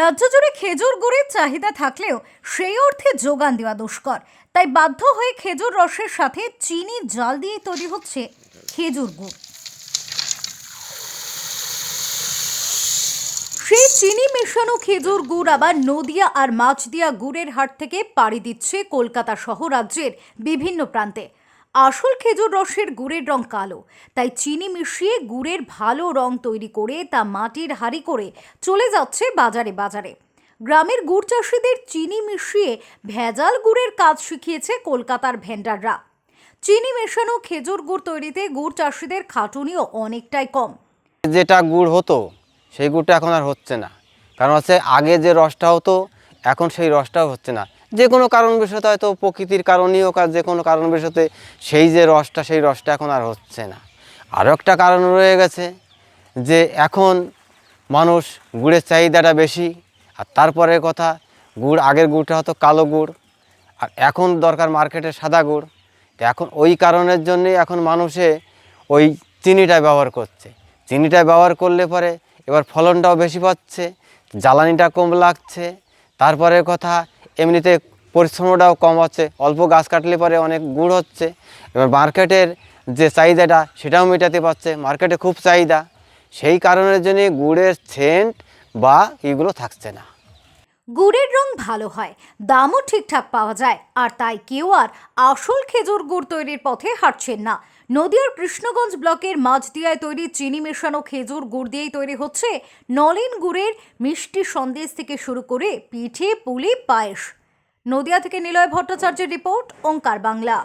রাজ্য জুড়ে খেজুর গুড়ের চাহিদা থাকলেও সেই অর্থে যোগান দেওয়া দুষ্কর। তাই বাধ্য হয়ে খেজুর রসের সাথে চিনি জাল দিয়ে তৈরি হচ্ছে খেজুর গুড়। সেই চিনি মেশানো খেজুর গুড় আবার নদিয়া আর মাছদিয়া গুড়ের হাট থেকে পাড়ি দিচ্ছে কলকাতা সহ রাজ্যের বিভিন্ন প্রান্তে। আসল খেজুর রসের গুড়ের রং কালো। তাই চিনি মিশিয়ে গুড়ের ভালো রং তৈরি করে তা মাটির হাড়ি করে চলে যাচ্ছে বাজারে বাজারে। গ্রামের গুড় চাষিদের চিনি মিশিয়ে ভেজাল গুড়ের কাজ শিখিয়েছে কলকাতার ভেন্ডাররা। চিনি মেশানো খেজুর গুড় তৈরিতে গুড় চাষিদের খাটুনিও অনেকটাই কম। যেটা গুড় হতো, সেই গুড়টা এখন আর হচ্ছে না। কারণ হচ্ছে আগে যে রসটা হতো, এখন সেই রসটাও হচ্ছে না। যে কোনো কারণবশত হয়তো প্রকৃতির আর যে কোনো কারণবশত সেই যে রসটা, সেই রসটা এখন আর হচ্ছে না। আরও একটা কারণ রয়ে গেছে যে এখন মানুষ গুড়ের চাহিদাটা বেশি, আর তারপরের কথা গুড়, আগের গুড়টা হতো কালো গুড়, আর এখন দরকার মার্কেটে সাদা গুড়। এখন ওই কারণের জন্যই এখন মানুষে ওই চিনিটা ব্যবহার করছে। চিনিটা ব্যবহার করলে পরে এবার ফলনটাও বেশি পাচ্ছে, জ্বালানিটা কম লাগছে। তারপরে কথা এমনিতে পরিশ্রমটাও কম হচ্ছে। অল্প গাছ কাটলে পরে অনেক গুড় হচ্ছে। এবার মার্কেটের যে চাহিদাটা, সেটাও মেটাতে পারছে। মার্কেটে খুব চাহিদা। সেই কারণের জন্য গুড়ের সেন্ট বা এগুলো থাকছে না। গুড়ের রং ভালো হয়, দামও ঠিকঠাক পাওয়া যায়, আর তাই কেউ আর আসল খেজুর গুড় তৈরির পথে হাঁটছেন না। নদিয়ার কৃষ্ণগঞ্জ ব্লকের মাঝদিয়ায় তৈরি চিনি মেশানো খেজুর গুড় দিয়েই তৈরি হচ্ছে নলেন গুড়ের মিষ্টি সন্দেশ থেকে শুরু করে পিঠে, পুলি, পায়েস। নদিয়া থেকে নিলয় ভট্টাচার্যের রিপোর্ট, ওঙ্কার বাংলা।